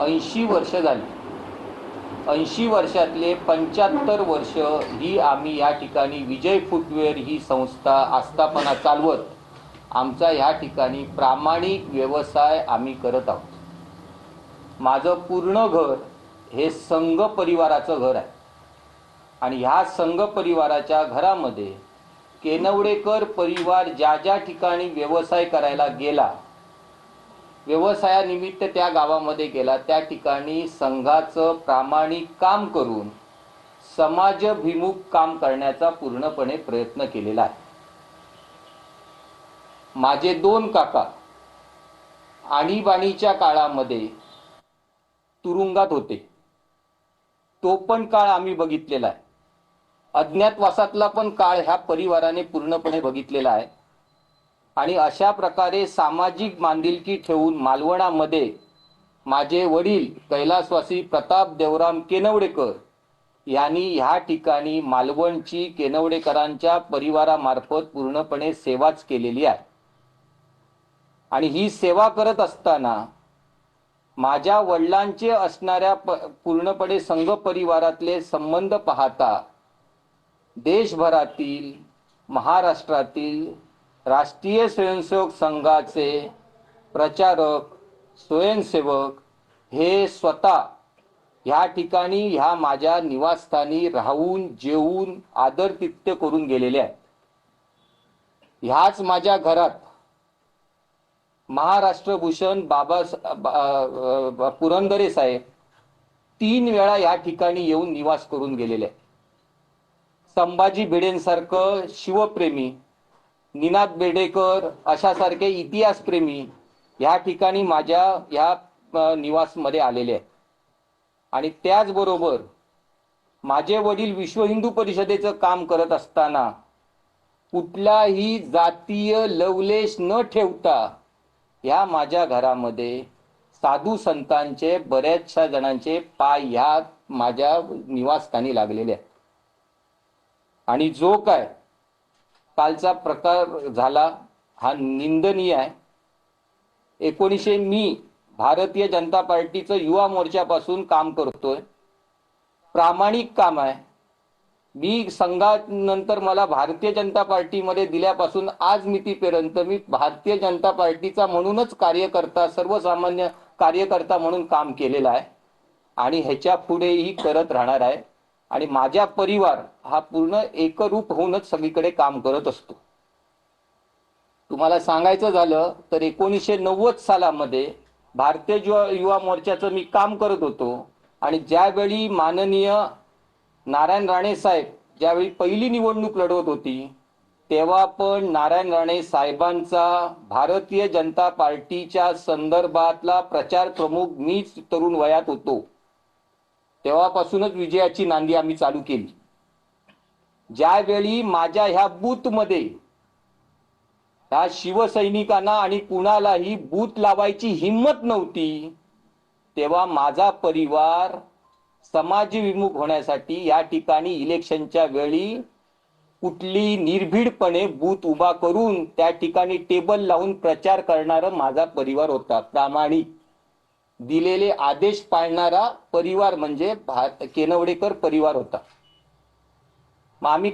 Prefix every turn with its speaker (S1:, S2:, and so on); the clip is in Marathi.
S1: ऐंशी वर्ष झाली. ऐंशी वर्षातले पंच्याहत्तर वर्ष ही आम्ही या ठिकाणी विजय फुटवेअर ही संस्था आस्थापना चालवत आमचा ह्या ठिकाणी प्रामाणिक व्यवसाय आम्ही करत आहोत. माझं पूर्ण घर हे संघ परिवाराचं घर आहे. आणि ह्या संघ परिवाराच्या घरामध्ये केनवडेकर परिवार ज्या ज्या ठिकाणी व्यवसाय करायला गेला व्यवसायानिमित्त त्या गावामध्ये गेला. त्या ठिकाणी संघाचं प्रामाणिक काम करून समाजभिमुख काम करण्याचा पूर्णपणे प्रयत्न केलेला आहे. माझे दोन काका आणीबाणीच्या काळामध्ये तुरुंगात होते. तो पण काळ आम्ही बघितलेला आहे. अज्ञातवासातला पण काळ ह्या परिवाराने पूर्णपणे बघितलेला आहे. आणि अशा प्रकारे सामाजिक बांधिलकी ठेवून मालवणामध्ये माझे वडील कैलासवासी प्रताप देवराम केनवडेकर यांनी ह्या ठिकाणी मालवणची केनवडेकरांच्या परिवारामार्फत पूर्णपणे सेवाच केलेली आहे. आणि ही सेवा करत असताना माझ्या वडिलांचे असणाऱ्या प पूर्णपणे संघ परिवारातले संबंध पाहता देशभरातील महाराष्ट्रातील राष्ट्रीय स्वयंसेवक संघाचे प्रचारक स्वयंसेवक हे स्वतः ह्या ठिकाणी ह्या माझ्या निवासस्थानी राहून जेवून आदरतिथ्य करून गेलेले आहेत. ह्याच माझ्या घरात महाराष्ट्रभूषण बाबा बा- पुरंदरे साहेब तीन वेळा या ठिकाणी येऊन निवास करून गेलेले संभाजी भिडेंसारखं शिवप्रेमी निनाद बेडेकर अशासारखे इतिहासप्रेमी या ठिकाणी माझ्या या निवास निवासमध्ये आलेले आहेत. आणि त्याचबरोबर माझे वडील विश्व हिंदू परिषदेचं काम करत असताना कुठलाही जातीय लवलेश न ठेवता ह्या माझ्या घरामध्ये साधू संतांचे बऱ्याचशा जणांचे पाय ह्या माझ्या निवासस्थानी लागलेले आहेत. आणि जो काय कालचा प्रकार झाला हा निंदनीय आहे. एकोणीसशे मी भारतीय जनता पार्टीचं युवा मोर्चापासून काम करतोय. प्रामाणिक काम आहे. मी संघानंतर मला भारतीय जनता पार्टीमध्ये दिल्यापासून आज मितीपर्यंत मी भारतीय जनता पार्टीचा म्हणूनच कार्यकर्ता सर्वसामान्य कार्यकर्ता म्हणून काम केलेलं आहे. आणि ह्याच्या पुढेही करत राहणार आहे. आणि माझ्या परिवार हा पूर्ण एकरूप होऊनच सगळीकडे काम करत असतो. तुम्हाला सांगायचं झालं तर एकोणीसशे नव्वद सालामध्ये भारतीय युवा युवा मोर्चाचं मी काम करत होतो. आणि ज्यावेळी माननीय नारायण राणे साहेब ज्यावेळी पहिली निवडणूक लढवत होती तेव्हा पण नारायण राणे साहेबांचा भारतीय जनता पार्टीच्या संदर्भातला प्रचार प्रमुख मीच तरुण वयात होतो. तेव्हापासूनच विजयाची नांदी आम्ही चालू केली. ज्यावेळी माझ्या ह्या बूथमध्ये ह्या शिवसैनिकांना आणि कुणालाही बूथ लावायची हिंमत नव्हती तेव्हा माझा परिवार समाजविमुख होण्यासाठी या ठिकाणी इलेक्शनच्या वेळी कुठली निर्भीडपणे बूथ उभा करून त्या ठिकाणी टेबल लावून प्रचार करणारा माझा परिवार होता. प्रामाणिक. दिलेले आदेश पाळणारा परिवार म्हणजे भा- केनवडेकर परिवार होता. मग आम्ही